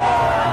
you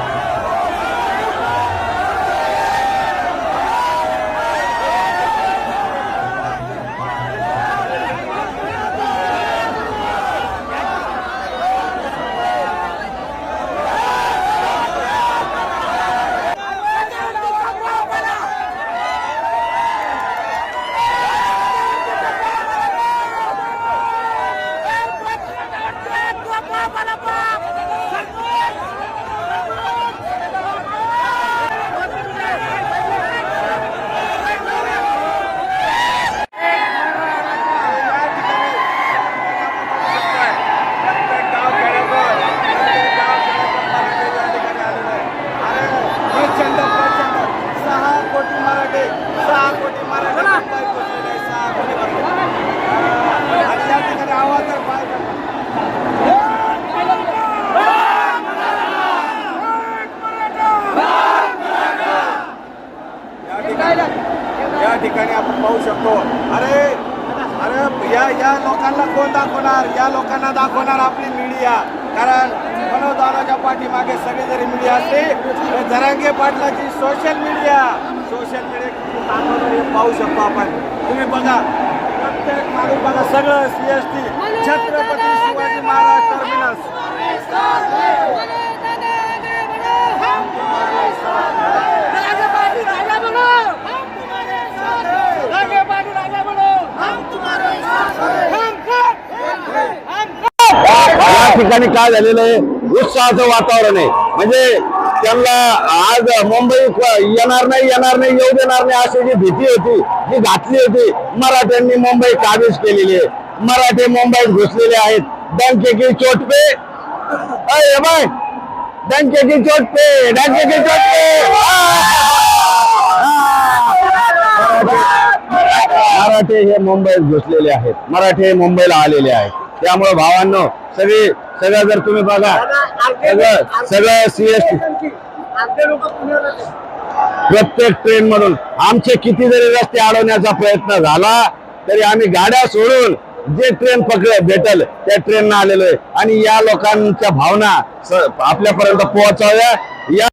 ठिकाणी आपण पाहू शकतो. अरे अरे या या लोकांना कोण दाखवणार? या लोकांना दाखवणार आपली मीडिया कारण मनोदानाच्या पाठीमागे सगळी जरी मीडिया असते जरांगे पाटलाची सोशल मीडिया सोशल मीडिया पाहू शकतो आपण. तुम्ही बघा प्रत्येक माणूस बघा सगळं सीएसटी छत्रपती ठिकाणी काय झालेलं आहे? उत्साहाचं वातावरण आहे. म्हणजे त्यांना आज मुंबई येणार नाही येणार नाही येऊ देणार नाही अशी जी भीती होती जी घातली होती मराठ्यांनी मुंबई काबीज केलेली आहे. मराठे मुंबईत घुसलेले आहेत. डंके की चोट पे बाय डंके की चोट पे डंके की चोट पे मराठे हे मुंबईत घुसलेले आहेत. मराठे मुंबईला आलेले आहेत. त्यामुळे भावांनो सगळे सगळं जर तुम्ही बघा सगळं सगळं सीएसटी प्रत्येक ट्रेन मधून आमचे किती जरी रस्ते अडवण्याचा प्रयत्न झाला तरी आम्ही गाड्या सोडून जे ट्रेन पकड भेटल त्या ट्रेननं आलेलो आहे. आणि या लोकांच्या भावना आपल्यापर्यंत पोहोचाव्या. या